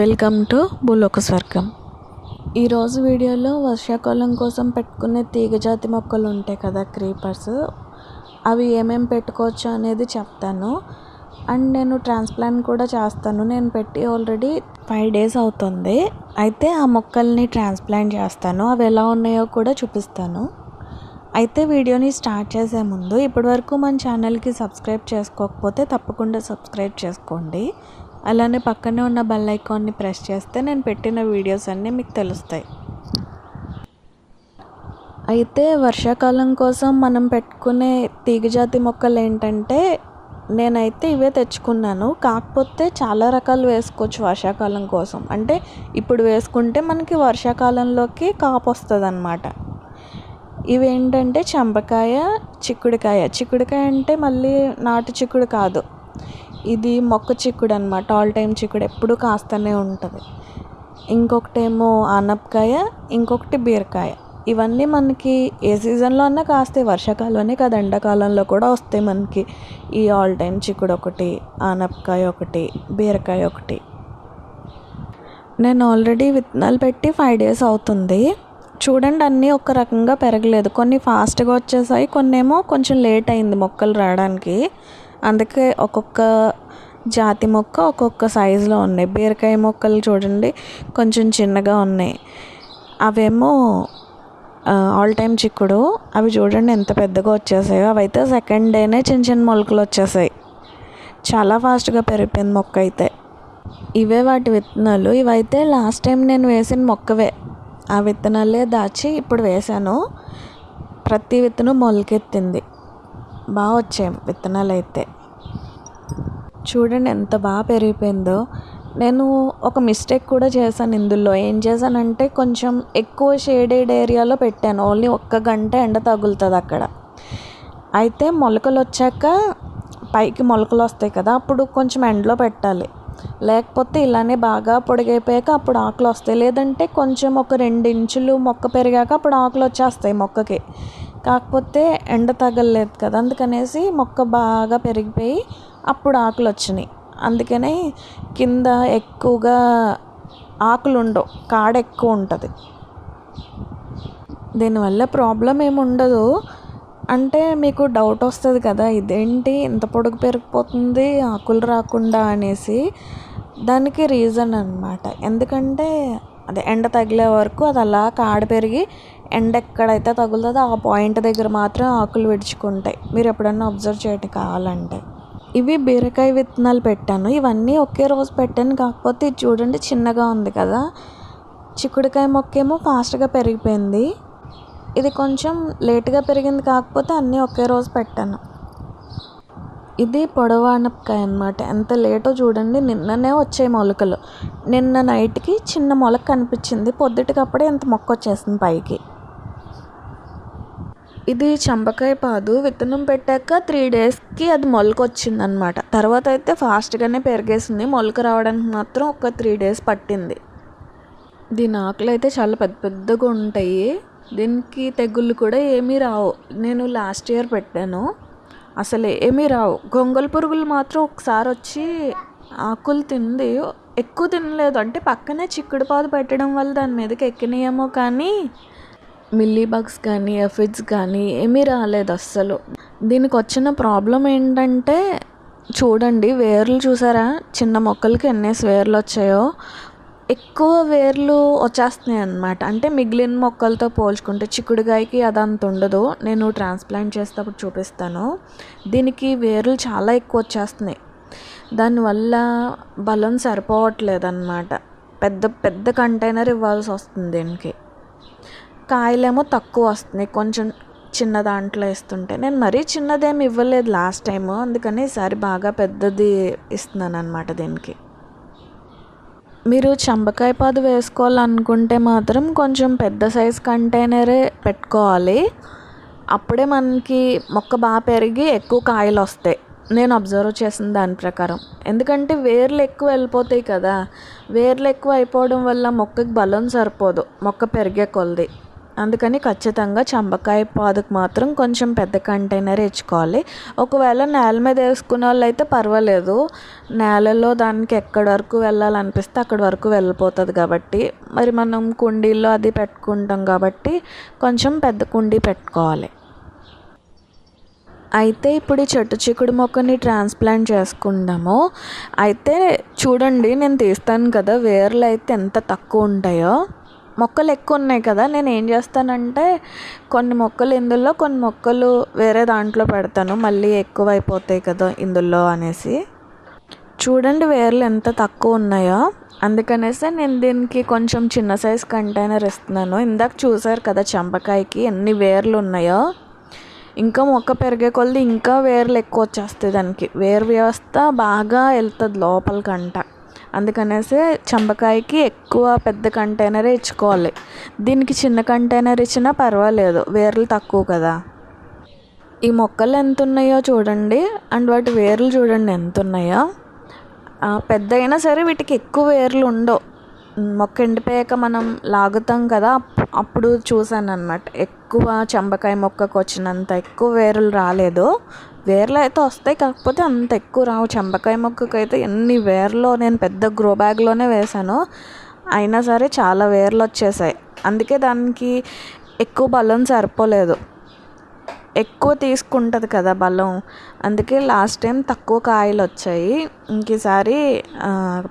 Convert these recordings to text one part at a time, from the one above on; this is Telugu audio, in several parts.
వెల్కమ్ టు భూలోక స్వర్గం. ఈరోజు వీడియోలో వర్షాకాలం కోసం పెట్టుకునే తీగజాతి మొక్కలు ఉంటాయి కదా క్రీపర్స్ అవి ఏమేమి పెట్టుకోవచ్చు అనేది చెప్తాను. అండ్ నేను ట్రాన్స్ప్లాంట్ కూడా చేస్తాను. నేను పెట్టి ఆల్రెడీ ఫైవ్ డేస్ అవుతుంది. అయితే ఆ మొక్కల్ని ట్రాన్స్ప్లాంట్ చేస్తాను. అవి ఎలా ఉన్నాయో కూడా చూపిస్తాను. అయితే వీడియోని స్టార్ట్ చేసే ముందు ఇప్పటివరకు మన ఛానల్కి సబ్స్క్రైబ్ చేసుకోకపోతే తప్పకుండా సబ్స్క్రైబ్ చేసుకోండి. అలానే పక్కనే ఉన్న బెల్ ఐకాన్ని ప్రెస్ చేస్తే నేను పెట్టిన వీడియోస్ అన్నీ మీకు తెలుస్తాయి. అయితే వర్షాకాలం కోసం మనం పెట్టుకునే తీగజాతి మొక్కలు ఏంటంటే నేనైతే ఇవే తెచ్చుకున్నాను. కాకపోతే చాలా రకాలు వేసుకోవచ్చు వర్షాకాలం కోసం. అంటే ఇప్పుడు వేసుకుంటే మనకి వర్షాకాలంలోకి కాపు వస్తుంది అనమాట ఇవేంటంటే ఏంటంటే చంపకాయ చిక్కుడుకాయ. చిక్కుడుకాయ అంటే మళ్ళీ నాటు చిక్కుడు కాదు. ఇది మొక్క చిక్కుడు అనమాట ఆల్ టైమ్ చిక్కుడు ఎప్పుడు కాస్తూనే ఉంటుంది. ఇంకొకటేమో ఆనపకాయ ఇంకొకటి బీరకాయ. ఇవన్నీ మనకి ఏ సీజన్లో అన్నా కాస్తాయి. వర్షాకాలంలోనే కాదు ఎండాకాలంలో కూడా వస్తాయి మనకి. ఈ ఆల్ టైమ్ చిక్కుడు ఒకటి ఆనపకాయ ఒకటి బీరకాయ ఒకటి. నేను ఆల్రెడీ విత్తనాలు పెట్టి ఫైవ్ డేస్ అవుతుంది. చూడండి అన్నీ ఒక రకంగా పెరగలేదు. కొన్ని ఫాస్ట్గా వచ్చేసాయి కొన్ని ఏమో కొంచెం లేట్ అయింది మొక్కలు రావడానికి. అందుకే ఒక్కొక్క జాతి మొక్క ఒక్కొక్క సైజులో ఉన్నాయి. బీరకాయ మొక్కలు చూడండి కొంచెం చిన్నగా ఉన్నాయి. అవేమో ఆల్ టైమ్ చిక్కుడు. అవి చూడండి ఎంత పెద్దగా వచ్చేసాయో. అవైతే సెకండ్ డేనే చిన్న చిన్న మొలకలు వచ్చేసాయి. చాలా ఫాస్ట్గా పెరిగిపోయింది మొక్క అయితే. ఇవే వాటి విత్తనాలు. ఇవైతే లాస్ట్ టైం నేను వేసిన మొక్కవే. ఆ విత్తనాలే దాచి ఇప్పుడు వేసాను ప్రతి విత్తనం మొలకెత్తింది. బాగా వచ్చాయి విత్తనాలు అయితే చూడండి ఎంత బాగా పెరిగిపోయిందో. నేను ఒక మిస్టేక్ కూడా చేశాను ఇందులో. ఏం చేశానంటే కొంచెం ఎక్కువ షేడెడ్ ఏరియాలో పెట్టాను. ఓన్లీ ఒక్క గంట ఎండ తగులుతుంది అక్కడ. అయితే మొలకలు వచ్చాక పైకి మొలకలు వస్తాయి కదా అప్పుడు కొంచెం ఎండలో పెట్టాలి. లేకపోతే ఇలానే బాగా పొడిగైపోయాక అప్పుడు ఆకులు వస్తాయి. లేదంటే కొంచెం ఒక రెండు ఇంచులు మొక్క పెరిగాక అప్పుడు ఆకులు వచ్చేస్తాయి మొక్కకి. కాకపోతే ఎండ తగలలేదు కదా అందుకనేసి మొక్క బాగా పెరిగిపోయి అప్పుడు ఆకులు వచ్చినాయి. అందుకనే కింద ఎక్కువగా ఆకులు ఉండవు కాడ ఎక్కువ ఉంటుంది. దీనివల్ల ప్రాబ్లం ఏమి ఉండదు. అంటే మీకు డౌట్ వస్తుంది కదా ఇదేంటి ఇంత పొడుగు పెరిగిపోతుంది ఆకులు రాకుండా అనేసి. దానికి రీజన్ అనమాట ఎందుకంటే అదే ఎండ తగిలే వరకు అది అలా కాడ పెరిగి ఎండ ఎక్కడైతే తగులుతుందో ఆ పాయింట్ దగ్గర మాత్రం ఆకులు విడుచుకుంటాయి. మీరు ఎప్పుడన్నా అబ్జర్వ్ చేయటం కావాలంటే. ఇవి బీరకాయ విత్తనాలు పెట్టాను. ఇవన్నీ ఒకే రోజు పెట్టాను. కాకపోతే ఇది చూడండి చిన్నగా ఉంది కదా. చిక్కుడుకాయ మొక్క ఏమో ఫాస్ట్గా పెరిగిపోయింది. ఇది కొంచెం లేట్గా పెరిగింది కాకపోతే అన్నీ ఒకే రోజు పెట్టాను. ఇది పొడవానపకాయ అనమాట ఎంత లేటో చూడండి. నిన్ననే వచ్చాయి మొలకలు. నిన్న నైట్కి చిన్న మొలక కనిపించింది. పొద్దుటికప్పుడే ఇంత మొక్క వచ్చేసింది పైకి. ఇది చంపకాయ పాదు. విత్తనం పెట్టాక త్రీ డేస్కి అది మొలక వచ్చింది అనమాట తర్వాత అయితే ఫాస్ట్గానే పెరిగేసింది. మొలక రావడానికి మాత్రం ఒక త్రీ డేస్ పట్టింది. దీని ఆకులు అయితే చాలా పెద్ద పెద్దగా ఉంటాయి. దీనికి తెగుళ్ళు కూడా ఏమీ రావు. నేను లాస్ట్ ఇయర్ పెట్టాను. అసలు ఏమీ రావు. గొంగల్ పురుగులు మాత్రం ఒకసారి వచ్చి ఆకులు తింది. ఎక్కువ తినలేదు. అంటే పక్కనే చిక్కుడు పాదు పెట్టడం వల్ల దాని మీదకి ఎక్కినాయేమో కానీ మిల్లీ బగ్స్ కానీ ఎఫిడ్స్ కానీ ఏమీ రాలేదు అస్సలు. దీనికి వచ్చిన ప్రాబ్లం ఏంటంటే చూడండి వేర్లు చూసారా? చిన్న మొక్కలకి ఎన్నేసి వేర్లు వచ్చాయో? ఎక్కువ వేర్లు వచ్చేస్తున్నాయి అన్నమాట అంటే మిగిలిన మొక్కలతో పోల్చుకుంటే చిక్కుడుకాయకి అదంత ఉండదు. నేను ట్రాన్స్ప్లాంట్ చేసేటప్పుడు చూపిస్తాను. దీనికి వేర్లు చాలా ఎక్కువ వచ్చేస్తున్నాయి. దానివల్ల బలం సరిపోవట్లేదన్నమాట. పెద్ద పెద్ద కంటైనర్ ఇవ్వాల్సి వస్తుంది దీనికి. కాయలేమో తక్కువ వస్తున్నాయి. కొంచెం చిన్న దాంట్లో ఇస్తుంటే నేను మరీ చిన్నదేమి ఇవ్వలేదు లాస్ట్ టైం అందుకని ఈసారి బాగా పెద్దది ఇస్తున్నాను అనమాట దీనికి. మీరు చంపకాయ పాదు వేసుకోవాలనుకుంటే మాత్రం కొంచెం పెద్ద సైజ్ కంటైనరే పెట్టుకోవాలి. అప్పుడే మనకి మొక్క బాగా పెరిగి ఎక్కువ కాయలు వస్తాయి. నేను అబ్జర్వ్ చేసిన దాని ప్రకారం. ఎందుకంటే వేర్లు ఎక్కువ వెళ్ళిపోతాయి కదా. వేర్లు ఎక్కువ అయిపోవడం వల్ల మొక్కకి బలం సరిపోదు. మొక్క పెరిగే కొలది. అందుకని ఖచ్చితంగా చంబకాయ పాదుకు మాత్రం కొంచెం పెద్ద కంటైనర్ ఇచ్చుకోవాలి ఒకవేళ నేల మీద వేసుకునే వాళ్ళు అయితే పర్వాలేదు. నేలలో దానికి ఎక్కడి వరకు వెళ్ళాలనిపిస్తే అక్కడి వరకు వెళ్ళిపోతుంది కాబట్టి. మరి మనం కుండీల్లో అది పెట్టుకుంటాం కాబట్టి కొంచెం పెద్ద కుండీ పెట్టుకోవాలి. అయితే ఇప్పుడు ఈ చెట్టు చిక్కుడు మొక్కని ట్రాన్స్ప్లాంట్ చేసుకుందాము. అయితే చూడండి నేను తీస్తాను కదా వేర్లు అయితే ఎంత తక్కువ ఉంటాయో. మొక్కలు ఎక్కువ ఉన్నాయి కదా నేను ఏం చేస్తానంటే కొన్ని మొక్కలు ఇందులో కొన్ని మొక్కలు వేరే దాంట్లో పెడతాను. మళ్ళీ ఎక్కువ అయిపోతాయి కదా ఇందులో అనేసి. చూడండి వేర్లు ఎంత తక్కువ ఉన్నాయో అందుకనేసి నేను దీనికి కొంచెం చిన్న సైజ్ కంటైనర్ ఇస్తున్నాను. ఇందాక చూసారు కదా చెంపకాయకి ఎన్ని వేర్లు ఉన్నాయో ఇంకా మొక్క పెరిగే కొలది ఇంకా వేర్లు ఎక్కువ వచ్చేస్తాయి దానికి. వేరు వ్యవస్థ బాగా వెళ్తుంది లోపలికంట అందుకనేసి చంపకాయకి ఎక్కువ పెద్ద కంటైనరే ఇచ్చుకోవాలి. దీనికి చిన్న కంటైనర్ ఇచ్చినా పర్వాలేదు వేర్లు తక్కువ కదా. ఈ మొక్కలు ఎంత ఉన్నాయో చూడండి అండ్ వాటి వేర్లు చూడండి ఎంత ఉన్నాయో పెద్ద అయినా సరే వీటికి ఎక్కువ వేర్లు ఉండవు. మొక్క ఎండిపోయాక మనం లాగుతాం కదా అప్పుడు చూసాను అనమాట ఎక్కువ చంపకాయ మొక్కకు వచ్చినంత ఎక్కువ వేర్లు రాలేదు. వేర్లు అయితే వస్తాయి కాకపోతే అంత ఎక్కువ రావు. చంపకాయ మొక్కకు అయితే ఎన్ని వేర్లో నేను పెద్ద గ్రో బ్యాగ్లోనే వేశాను. అయినా సరే చాలా వేర్లు వచ్చేసాయి. అందుకే దానికి ఎక్కువ బలం సరిపోలేదు. ఎక్కువ తీసుకుంటుంది కదా బలం. అందుకే లాస్ట్ టైం తక్కువ కాయలు వచ్చాయి. ఇంకసారి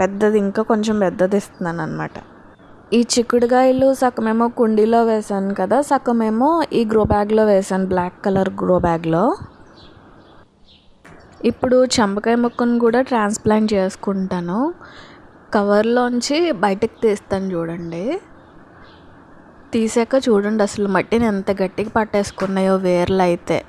పెద్దది ఇంకా కొంచెం పెద్దది ఇస్తున్నాను అనమాట ఈ చిక్కుడుకాయలు సగమేమో కుండీలో వేసాను కదా సగమేమో ఈ గ్రో బ్యాగ్లో వేసాను బ్లాక్ కలర్ గ్రో బ్యాగ్లో. ఇప్పుడు చంపకాయ ముక్కను కూడా ట్రాన్స్ప్లాంట్ చేసుకుంటాను. కవర్లోంచి బయటకు తీస్తాను చూడండి. తీసాక చూడండి అసలు మట్టిని ఎంత గట్టిగా పట్టేసుకున్నాయో వేర్లు అయితే.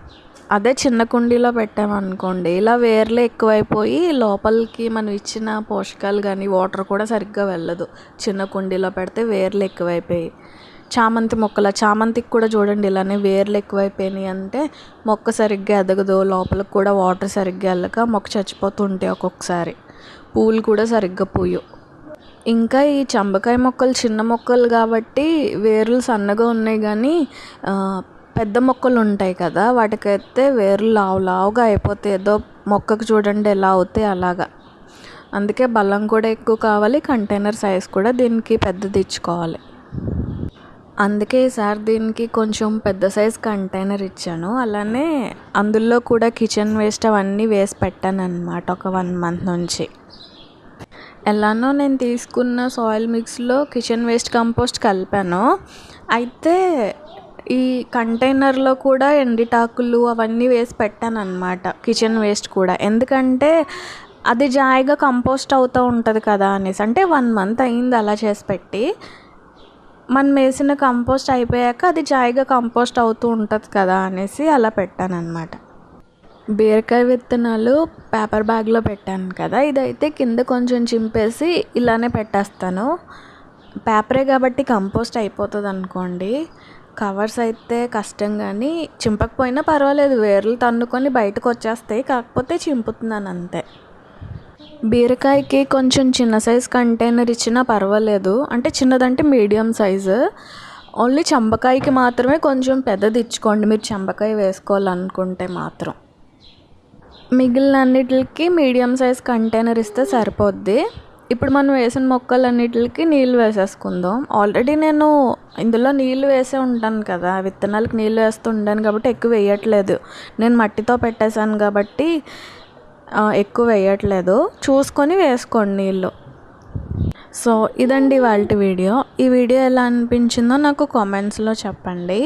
అదే చిన్న కుండీలో పెట్టామనుకోండి ఇలా వేర్లు ఎక్కువైపోయి లోపలికి మనం ఇచ్చిన పోషకాలు కానీ వాటర్ కూడా సరిగ్గా వెళ్ళదు. చిన్న కుండీలో పెడితే వేర్లు ఎక్కువైపోయి. చామంతి మొక్కల. చామంతికి కూడా చూడండి ఇలానే వేర్లు ఎక్కువైపోయినాయి అంటే మొక్క సరిగ్గా ఎదగదు లోపలికి కూడా వాటర్ సరిగ్గా వెళ్ళక మొక్క చచ్చిపోతుంటాయి ఒక్కొక్కసారి. పూలు కూడా సరిగ్గా పూయు ఇంకా ఈ చంబకాయ మొక్కలు చిన్న మొక్కలు కాబట్టి వేర్లు సన్నగా ఉన్నాయి కానీ పెద్ద మొక్కలు ఉంటాయి కదా వాటికైతే వేర్లు లావు లావుగా అయిపోతాయి. ఏదో మొక్కకు చూడండి ఎలా అవుతాయి అలాగా. అందుకే బలం కూడా ఎక్కువ కావాలి కంటైనర్ సైజ్ కూడా దీనికి పెద్దది ఇచ్చుకోవాలి. అందుకే ఈసారి దీనికి కొంచెం పెద్ద సైజ్ కంటైనర్ ఇచ్చాను. అలానే అందులో కూడా కిచెన్ వేస్ట్ అవన్నీ వేసి పెట్టాను అనమాట ఒక వన్ మంత్ నుంచి. ఎలానో నేను తీసుకున్న సాయిల్ మిక్స్లో కిచెన్ వేస్ట్ కంపోస్ట్ కలిపాను. అయితే ఈ కంటైనర్లో కూడా ఎండిటాకులు అవన్నీ వేసి పెట్టాను అనమాట కిచెన్ వేస్ట్ కూడా. ఎందుకంటే అది జాయిగా కంపోస్ట్ అవుతూ ఉంటుంది కదా అనేసి. అంటే వన్ మంత్ అయింది అలా చేసి పెట్టి. మనం వేసిన కంపోస్ట్ అయిపోయాక అది జాయిగా కంపోస్ట్ అవుతూ ఉంటుంది కదా అనేసి అలా పెట్టాను బీరకాయ విత్తనాలు పేపర్ బ్యాగ్లో పెట్టాను కదా ఇదైతే కింద కొంచెం చింపేసి ఇలానే పెట్టేస్తాను. పేపరే కాబట్టి కంపోస్ట్ అయిపోతుంది అనుకోండి కవర్స్ అయితే కష్టం కానీ చింపకపోయినా పర్వాలేదు వేర్లు తన్నుకొని బయటకు వచ్చేస్తాయి కాకపోతే చింపుతున్నాను అంతే. బీరకాయకి కొంచెం చిన్న సైజ్ కంటైనర్ ఇచ్చినా పర్వాలేదు. అంటే చిన్నదంటే మీడియం సైజు. ఓన్లీ చెంబకాయకి మాత్రమే కొంచెం పెద్దది ఇచ్చుకోండి. మీరు చంపకాయ వేసుకోవాలనుకుంటే మాత్రం. మిగిలిన అన్నిటికి మీడియం సైజ్ కంటైనర్ ఇస్తే సరిపోద్ది. ఇప్పుడు మనం వేసిన మొక్కలన్నిటికి నీళ్ళు వేసేసుకుందాం. ఆల్రెడీ నేను ఇందులో నీళ్ళు వేసే ఉంటాను కదా. విత్తనాలకు నీళ్ళు వేస్తూ ఉంటాను కాబట్టి ఎక్కువ వేయట్లేదు. నేను మట్టితో పెట్టేశాను కాబట్టి ఎక్కువ వేయట్లేదు. చూసుకొని వేసుకోండి నీళ్ళు. సో ఇదండి వాళ్ళ వీడియో. ఈ వీడియో ఎలా అనిపించిందో నాకు కామెంట్స్లో చెప్పండి.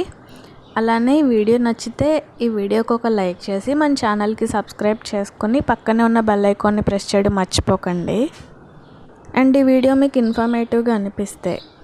అలానే ఈ వీడియో నచ్చితే ఈ వీడియోకి ఒక లైక్ చేసి మన ఛానల్కి సబ్స్క్రైబ్ చేసుకొని పక్కనే ఉన్న బెల్ ఐకాన్ని ప్రెస్ చేయడం మర్చిపోకండి. అండ్ ఈ వీడియో మీకు ఇన్ఫర్మేటివ్గా అనిపిస్తే